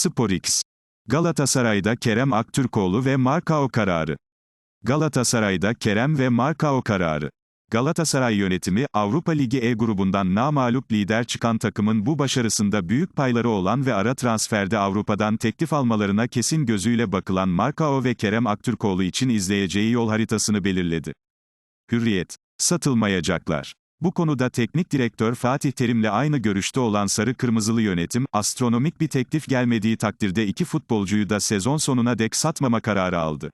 SporX. Galatasaray'da Kerem Aktürkoğlu ve Markao kararı. Galatasaray'da Kerem ve Markao kararı. Galatasaray yönetimi, Avrupa Ligi E grubundan namağlup lider çıkan takımın bu başarısında büyük payları olan ve ara transferde Avrupa'dan teklif almalarına kesin gözüyle bakılan Markao ve Kerem Aktürkoğlu için izleyeceği yol haritasını belirledi. Hürriyet. Satılmayacaklar. Bu konuda teknik direktör Fatih Terim'le aynı görüşte olan Sarı Kırmızılı yönetim, astronomik bir teklif gelmediği takdirde iki futbolcuyu da sezon sonuna dek satmama kararı aldı.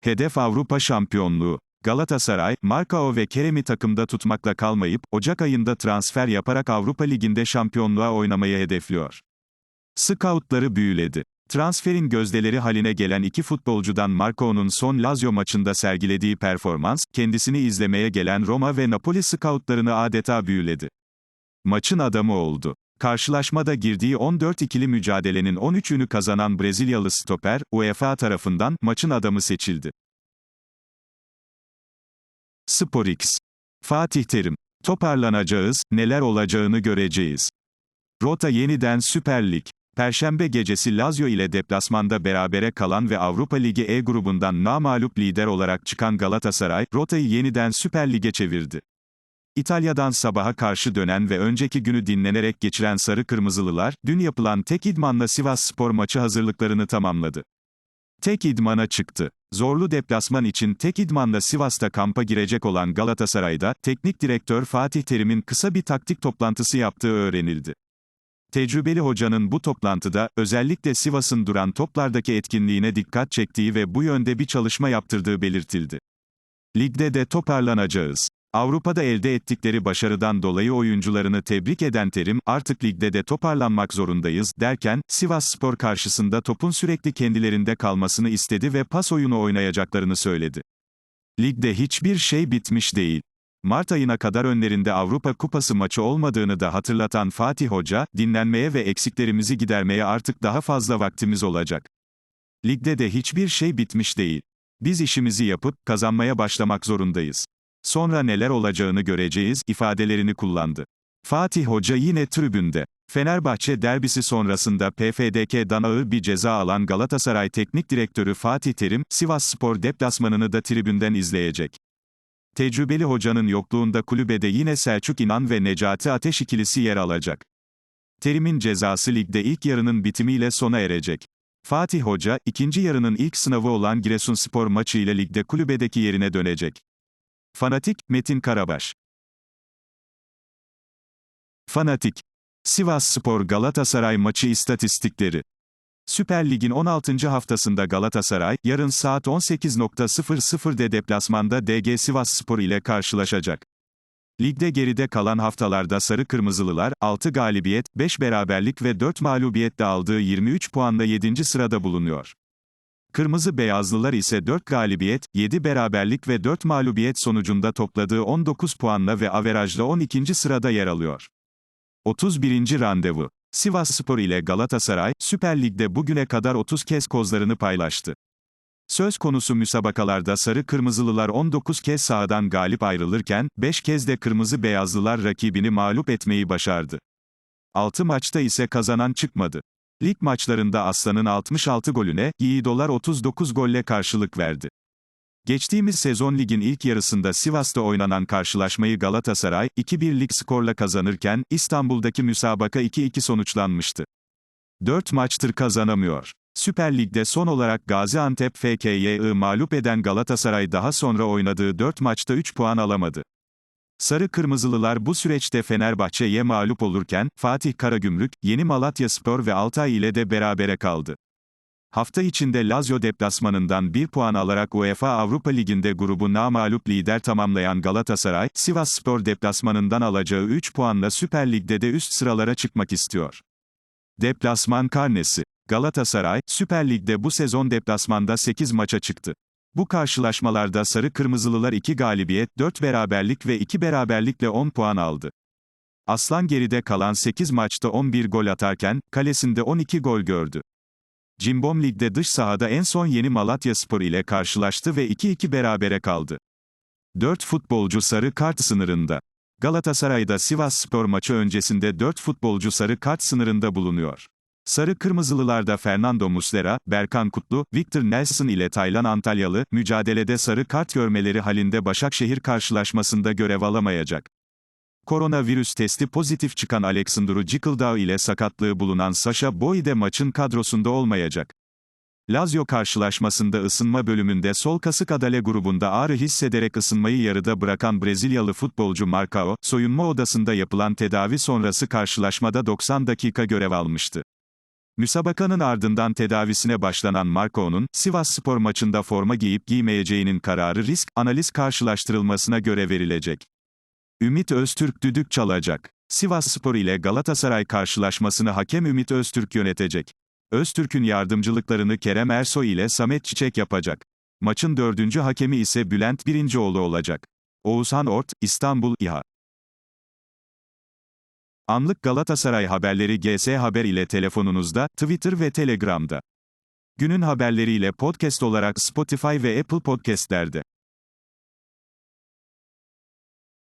Hedef Avrupa şampiyonluğu. Galatasaray, Markao ve Kerem'i takımda tutmakla kalmayıp, Ocak ayında transfer yaparak Avrupa Ligi'nde şampiyonluğa oynamayı hedefliyor. Scoutları büyüledi. Transferin gözdeleri haline gelen iki futbolcudan Marco'nun son Lazio maçında sergilediği performans, kendisini izlemeye gelen Roma ve Napoli scoutlarını adeta büyüledi. Maçın adamı oldu. Karşılaşmada girdiği 14 ikili mücadelenin 13'ünü kazanan Brezilyalı stoper, UEFA tarafından maçın adamı seçildi. SporX. Fatih Terim. Toparlanacağız, neler olacağını göreceğiz. Rota yeniden Süper Lig. Perşembe gecesi Lazio ile deplasmanda berabere kalan ve Avrupa Ligi E grubundan namağlup lider olarak çıkan Galatasaray, rotayı yeniden Süper Lig'e çevirdi. İtalya'dan sabaha karşı dönen ve önceki günü dinlenerek geçiren Sarı Kırmızılılar, dün yapılan tek idmanla Sivas Spor maçı hazırlıklarını tamamladı. Tek idmana çıktı. Zorlu deplasman için tek idmanla Sivas'ta kampa girecek olan Galatasaray'da, teknik direktör Fatih Terim'in kısa bir taktik toplantısı yaptığı öğrenildi. Tecrübeli hocanın bu toplantıda, özellikle Sivas'ın duran toplardaki etkinliğine dikkat çektiği ve bu yönde bir çalışma yaptırdığı belirtildi. Ligde de toparlanacağız. Avrupa'da elde ettikleri başarıdan dolayı oyuncularını tebrik eden Terim, artık ligde de toparlanmak zorundayız, derken, Sivas Spor karşısında topun sürekli kendilerinde kalmasını istedi ve pas oyunu oynayacaklarını söyledi. Ligde hiçbir şey bitmiş değil. Mart ayına kadar önlerinde Avrupa Kupası maçı olmadığını da hatırlatan Fatih Hoca, dinlenmeye ve eksiklerimizi gidermeye artık daha fazla vaktimiz olacak. Ligde de hiçbir şey bitmiş değil. Biz işimizi yapıp, kazanmaya başlamak zorundayız. Sonra neler olacağını göreceğiz, ifadelerini kullandı. Fatih Hoca yine tribünde. Fenerbahçe derbisi sonrasında PFDK'dan ağır bir ceza alan Galatasaray Teknik Direktörü Fatih Terim, Sivas Spor deplasmanını da tribünden izleyecek. Tecrübeli hocanın yokluğunda kulübede yine Selçuk İnan ve Necati Ateş ikilisi yer alacak. Terim'in cezası ligde ilk yarının bitimiyle sona erecek. Fatih Hoca, ikinci yarının ilk sınavı olan Giresunspor maçı ile ligde kulübedeki yerine dönecek. Fanatik, Metin Karabaş. Fanatik. Sivas Spor Galatasaray maçı istatistikleri. Süper Lig'in 16. haftasında Galatasaray, yarın saat 18.00'de deplasmanda DG Sivas Spor ile karşılaşacak. Ligde geride kalan haftalarda Sarı Kırmızılılar, 6 galibiyet, 5 beraberlik ve 4 mağlubiyetle aldığı 23 puanla 7. sırada bulunuyor. Kırmızı Beyazlılar ise 4 galibiyet, 7 beraberlik ve 4 mağlubiyet sonucunda topladığı 19 puanla ve averajla 12. sırada yer alıyor. 31. randevu. Sivas Spor ile Galatasaray, Süper Lig'de bugüne kadar 30 kez kozlarını paylaştı. Söz konusu müsabakalarda Sarı Kırmızılılar 19 kez sahadan galip ayrılırken, 5 kez de Kırmızı Beyazlılar rakibini mağlup etmeyi başardı. 6 maçta ise kazanan çıkmadı. Lig maçlarında Aslan'ın 66 golüne, Yiğidolar 39 golle karşılık verdi. Geçtiğimiz sezon ligin ilk yarısında Sivas'ta oynanan karşılaşmayı Galatasaray, 2-1'lik skorla kazanırken, İstanbul'daki müsabaka 2-2 sonuçlanmıştı. 4 maçtır kazanamıyor. Süper Lig'de son olarak Gaziantep FK'yı mağlup eden Galatasaray daha sonra oynadığı 4 maçta 3 puan alamadı. Sarı Kırmızılılar bu süreçte Fenerbahçe'ye mağlup olurken, Fatih Karagümrük, Yeni Malatya Spor ve Altay ile de berabere kaldı. Hafta içinde Lazio deplasmanından 1 puan alarak UEFA Avrupa Ligi'nde grubu namağlup lider tamamlayan Galatasaray, Sivas Spor deplasmanından alacağı 3 puanla Süper Lig'de de üst sıralara çıkmak istiyor. Deplasman karnesi. Galatasaray, Süper Lig'de bu sezon deplasmanda 8 maça çıktı. Bu karşılaşmalarda Sarı Kırmızılılar 2 galibiyet, 4 beraberlik ve 2 beraberlikle 10 puan aldı. Aslan geride kalan 8 maçta 11 gol atarken, kalesinde 12 gol gördü. Cimbom Lig'de dış sahada en son yeni Malatya Spor ile karşılaştı ve 2-2 berabere kaldı. 4 futbolcu sarı kart sınırında. Galatasaray'da Sivas Spor maçı öncesinde 4 futbolcu sarı kart sınırında bulunuyor. Sarı Kırmızılılarda Fernando Muslera, Berkan Kutlu, Victor Nelson ile Taylan Antalyalı, mücadelede sarı kart görmeleri halinde Başakşehir karşılaşmasında görev alamayacak. Koronavirüs testi pozitif çıkan Alexandru Cikıldağ ile sakatlığı bulunan Sasha Boy de maçın kadrosunda olmayacak. Lazio karşılaşmasında ısınma bölümünde sol kasık adale grubunda ağrı hissederek ısınmayı yarıda bırakan Brezilyalı futbolcu Marcao, soyunma odasında yapılan tedavi sonrası karşılaşmada 90 dakika görev almıştı. Müsabakanın ardından tedavisine başlanan Marco'nun, Sivas Spor maçında forma giyip giymeyeceğinin kararı risk, analiz karşılaştırılmasına göre verilecek. Ümit Öztürk düdük çalacak. Sivas Spor ile Galatasaray karşılaşmasını hakem Ümit Öztürk yönetecek. Öztürk'ün yardımcılıklarını Kerem Ersoy ile Samet Çiçek yapacak. Maçın dördüncü hakemi ise Bülent Birincioğlu olacak. Oğuzhan Ort, İstanbul, İHA. Anlık Galatasaray haberleri GS Haber ile telefonunuzda, Twitter ve Telegram'da. Günün haberleriyle podcast olarak Spotify ve Apple Podcast'lerde.